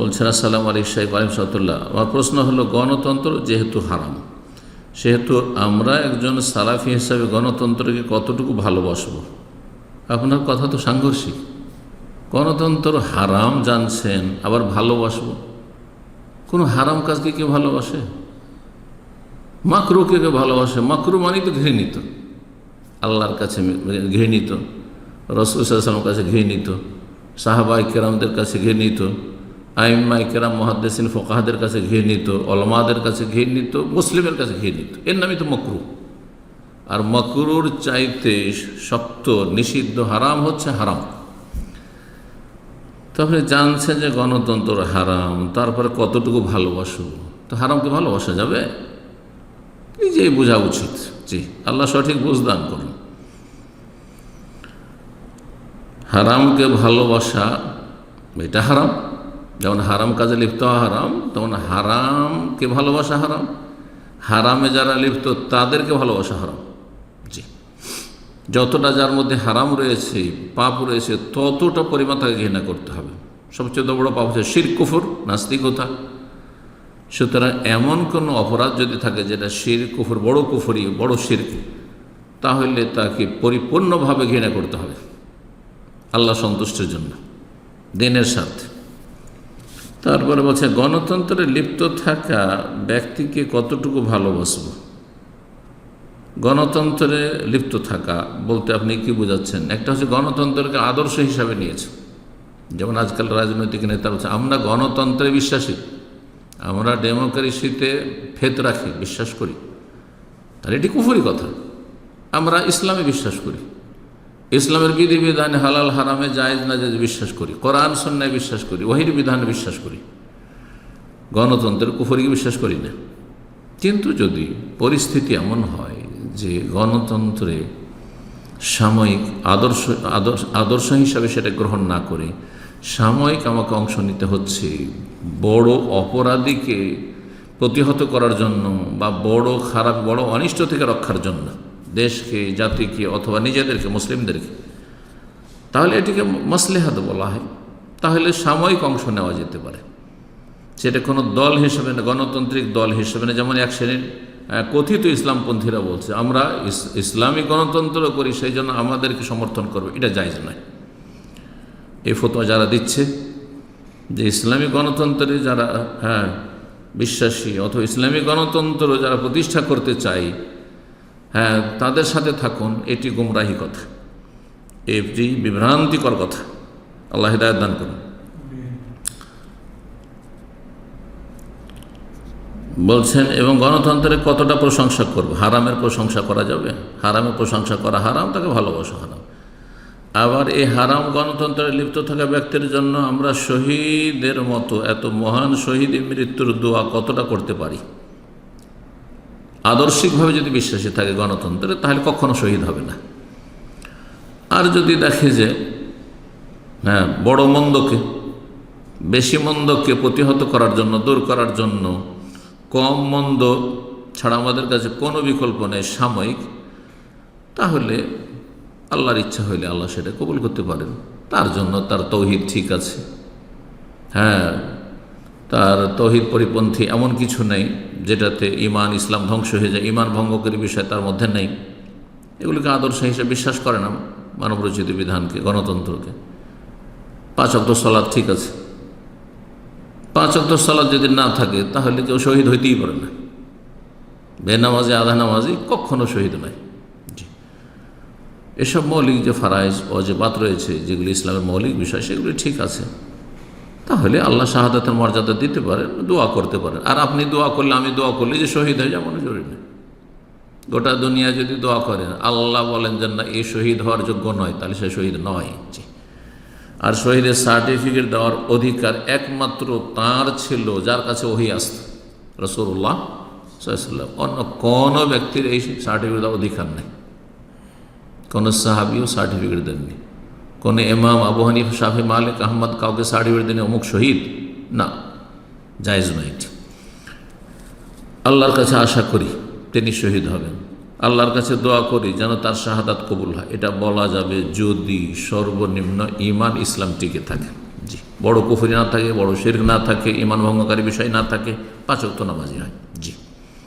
বলছেন, আসসালাম আলী সাহেব আলিম সাতুল্লাহ আমার প্রশ্ন হলো, গণতন্ত্র যেহেতু হারাম, সেহেতু আমরা একজন সালাফি হিসাবে গণতন্ত্রকে কতটুকু ভালোবাসব? আপনার কথা তো সাংঘর্ষিক। গণতন্ত্র হারাম জানছেন, আবার ভালোবাসবো? কোনো হারাম কাজকে কেউ ভালোবাসে? মাকরুকে কেউ ভালোবাসে? মাকরু মানি তো ঘৃণিত। আল্লাহর কাছে ঘৃণিত। রসুল সাল্লামের কাছে ঘৃণিত। সাহাবাই কেরামদের কাছে ঘৃণিত। আইম্মাই কেরাম মহাদ্দেসিন ফোকাহাদের কাছে ঘিরে নিত অলমাদের কাছে ঘিরে নিত, মুসলিমের কাছে ঘিরে নিত। এর নামই তো মকরু। আর মকরুর চাইতে শক্ত, নিষিদ্ধ, হারাম হচ্ছে হারাম। তারপরে জানছে যে গণতন্ত্র হারাম, তারপরে কতটুকু ভালোবাসো? তো হারামকে ভালোবাসা যাবে? নিজেই বোঝা উচিত। জি, আল্লাহ সঠিক বুঝদান করুন। হারামকে ভালোবাসা, এটা হারাম। যেমন হারাম কাজে লিপ্ত হওয়া হারাম তেমন হারামকে ভালোবাসা হারাম। হারামে যারা লিপ্ত, তাদেরকে ভালোবাসা হারাম। জি। যতটা যার মধ্যে হারাম রয়েছে, পাপ রয়েছে, ততটা পরিমাণ তাকে ঘৃণা করতে হবে। সবচেয়ে বড় পাপ হচ্ছে শির কুফর, নাস্তিকতা। সুতরাং এমন কোনো অপরাধ যদি থাকে যেটা শির কুফুর, বড় কুফরি, বড় শির তাহলে তাকে পরিপূর্ণভাবে ঘৃণা করতে হবে। আল্লাহ সন্তুষ্টের জন্য, দিনের স্বার্থে। তারপরে বলছে, গণতন্ত্রে লিপ্ত থাকা ব্যক্তিকে কতটুকু ভালোবাসব? গণতন্ত্রে লিপ্ত থাকা বলতে আপনি কি বোঝাচ্ছেন? একটা হচ্ছে গণতন্ত্রকে আদর্শ হিসাবে নিয়েছে। যেমন আজকাল রাজনৈতিক নেতা বলছে, আমরা গণতন্ত্রে বিশ্বাসী। আমরা ডেমোক্রেসিতে ফেত রাখি, বিশ্বাস করি। তাহলে এটি কুফুরি কথা। আমরা ইসলামে বিশ্বাস করি। ইসলামের বিধিবিধানে হালাল, হারামে জায়েজ না জায়েজ বিশ্বাস করি। কোরআন সন্ন্যায় বিশ্বাস করি। ওহির বিধানে বিশ্বাস করি। গণতন্ত্রের কুফরিকে বিশ্বাস করি না। কিন্তু যদি পরিস্থিতি এমন হয় যে গণতন্ত্রে সাময়িক আদর্শ আদর্শ হিসাবে সেটা গ্রহণ না করে সাময়িক আমাকে অংশ নিতে হচ্ছে, বড় অপরাধীকে প্রতিহত করার জন্য বা বড় খারাপ, বড় অনিষ্ট থেকে রক্ষার জন্য দেশকে, জাতিকে অথবা নিজেদেরকে, মুসলিমদেরকে। তাহলে এটিকে মসলেহাত বলা হয়। তাহলে সাময়িক অংশ নেওয়া যেতে পারে। সেটা কোনো দল হিসেবে না, গণতান্ত্রিক দল হিসেবে না। যেমন এক শ্রেণির কথিত ইসলামপন্থীরা বলছে, আমরা ইসলামী গণতন্ত্র করি, সেই জন্য আমাদেরকে সমর্থন করবে। এটা জায়জ নয়। এই ফতোয়া যারা দিচ্ছে, যে ইসলামী গণতন্ত্রে যারা হ্যাঁ বিশ্বাসী অথবা ইসলামী গণতন্ত্র যারা প্রতিষ্ঠা করতে চায় হ্যাঁ তাদের সাথে থাকুন, এটি গুমরাহি কথা। এটি বিভ্রান্তিকর কথা। আল্লাহ হিদায়ত দান করুন। বলছেন, এবং গণতন্ত্রের কতটা প্রশংসা করব? হারামের প্রশংসা করা যাবে? হারামের প্রশংসা করা হারাম, তাকে ভালোবাসা হারাম। আবার এই হারাম গণতন্ত্রে লিপ্ত থাকা ব্যক্তির জন্য আমরা শহীদের মতো, এত মহান শহীদের মৃত্যুর দোয়া কতটা করতে পারি? আদর্শিকভাবে যদি বিশ্বাসী থাকে গণতন্ত্রে, তাহলে কখনো শহীদ হবে না। আর যদি দেখে যে হ্যাঁ বড় মন্দকে, বেশি মন্দকে প্রতিহত করার জন্য, দূর করার জন্য, কম মন্দ ছাড়া আমাদের কাছে কোনো বিকল্প নেই সাময়িক, তাহলে আল্লাহর ইচ্ছা হইলে আল্লাহ সেটা কবুল করতে পারেন। তার জন্য তার তৌহিদ ঠিক আছে। হ্যাঁ তার তৌহিদ পরিপন্থী এমন কিছু নেই যেটাতে ইমান ইসলাম ধ্বংস হয়ে যায়। ইমান ভঙ্গকারী বিষয় তার মধ্যে নেই। এগুলিকে আদর্শ হিসেবে বিশ্বাস করে না মানবরচিত বিধানকে, গণতন্ত্রকে। পাঁচ অক্ট সলাদ ঠিক আছে। পাঁচ অক্ট সলাদ যদি না থাকে, তাহলে কেউ শহীদ হইতেই পারে না। বেনামাজি, আধা নামাজি কখনো শহীদ নয়। এসব মৌলিক যে ফারাইজ ও যে বাত রয়েছে, যেগুলি ইসলামের মৌলিক বিষয়, সেগুলি ঠিক আছে। তাহলে আল্লাহ শাহাদাতের মর্যাদা দিতে পারেন, দোয়া করতে পারেন। আর আপনি দোয়া করলে আমি দোয়া করলে যে শহীদ হয়ে যাব জরুরি নেই। গোটা দুনিয়া যদি দোয়া করেন আল্লাহ বলেন যে না, এই শহীদ হওয়ার যোগ্য নয়, তাহলে সে শহীদ নয়। আর শহীদের সার্টিফিকেট দেওয়ার অধিকার একমাত্র তার ছিল, যার কাছে ওহি আসত রসুল্লাহ অন্য কোনো ব্যক্তির এই সার্টিফিকেট দেওয়ার অধিকার নেই। কোনো সাহাবিও সার্টিফিকেট দেননি। কোনো এমাম আবু হানিফ শাহি মালিক, আহমদ কাউকে সার্টিফিকেট দেন অমুক শহীদ? না। জায়জ নয়। আল্লাহর কাছে আশা করি তিনি শহীদ হবেন। আল্লাহর কাছে দোয়া করি যেন তার শাহাদাত কবুল হয়। এটা বলা যাবে যদি সর্বনিম্ন ইমান ইসলাম টিকে থাকে। জি। বড় কুফরি না থাকে, বড় শির্ক না থাকে ইমান ভঙ্গকারী বিষয় না থাকে, পাঁচ ওয়াক্ত নামাজি হয়।